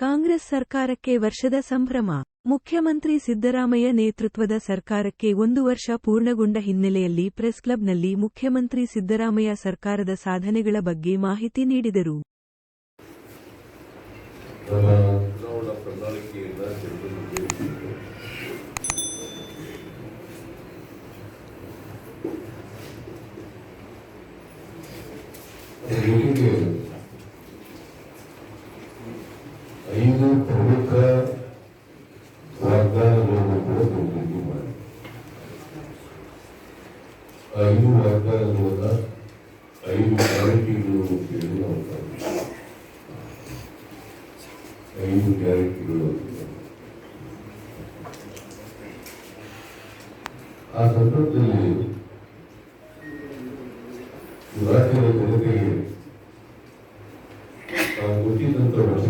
ಕಾಂಗ್ರೆಸ್ ಸರ್ಕಾರಕ್ಕೆ ವರ್ಷದ ಸಂಭ್ರಮ. ಮುಖ್ಯಮಂತ್ರಿ ಸಿದ್ದರಾಮಯ್ಯ ನೇತೃತ್ವದ ಸರ್ಕಾರಕ್ಕೆ ಒಂದು ವರ್ಷ ಪೂರ್ಣಗೊಂಡ ಹಿನ್ನೆಲೆಯಲ್ಲಿ ಪ್ರೆಸ್ ಕ್ಲಬ್ನಲ್ಲಿ ಮುಖ್ಯಮಂತ್ರಿ ಸಿದ್ದರಾಮಯ್ಯ ಸರ್ಕಾರದ ಸಾಧನೆಗಳ ಬಗ್ಗೆ ಮಾಹಿತಿ ನೀಡಿದರು. ಐದು ವಾಗ್ದಾನಗಳನ್ನ ಐದು ಗ್ಯಾರಂಟಿಗಳು ಅಂತೇಳಿ ನಾವು. ಐದು ಗ್ಯಾರಂಟಿಗಳು ಆ ಸಂದರ್ಭದಲ್ಲಿ ರಾಜ್ಯದ ಜನತೆಗೆ ಹುಟ್ಟಿದಂತ ವರ್ಷ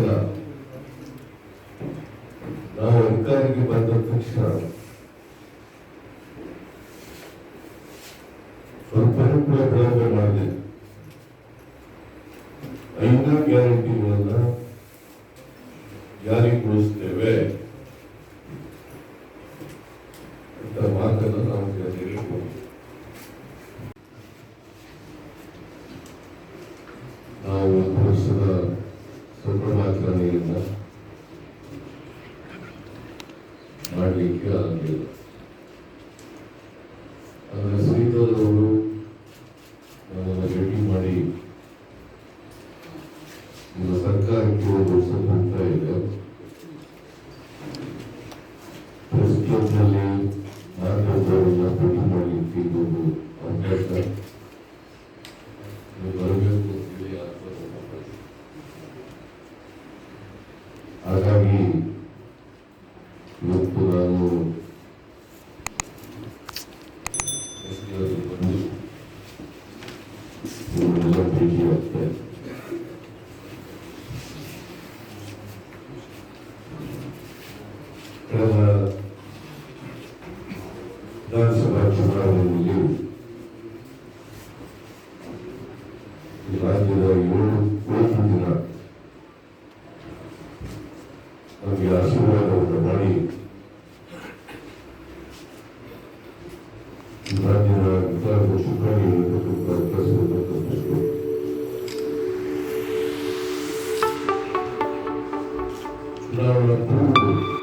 ಐದು ಗ್ಯಾರಂಟಿಗಳನ್ನ ಜಾರಿಗೊಳಿಸ್ತೇವೆ ಅಂತ ಮಾತನ್ನು ನಾವು ಕೊಟ್ಟಿದ್ದೇವೆ ನಾವು ಒಂದು ವರ್ಷದ ಸಂಭ್ರಮಾಚರಣೆಯನ್ನು ಮಾಡಲಿಕ್ಕೆ ಆಗಲಿಲ್ಲ. 우리는 대기업에 그러나 난서가 중요한 이유 이 만들어 요구들아 우리가 수고하고 많이 이 만들어 그다음에 축하를 해도 Não é puro.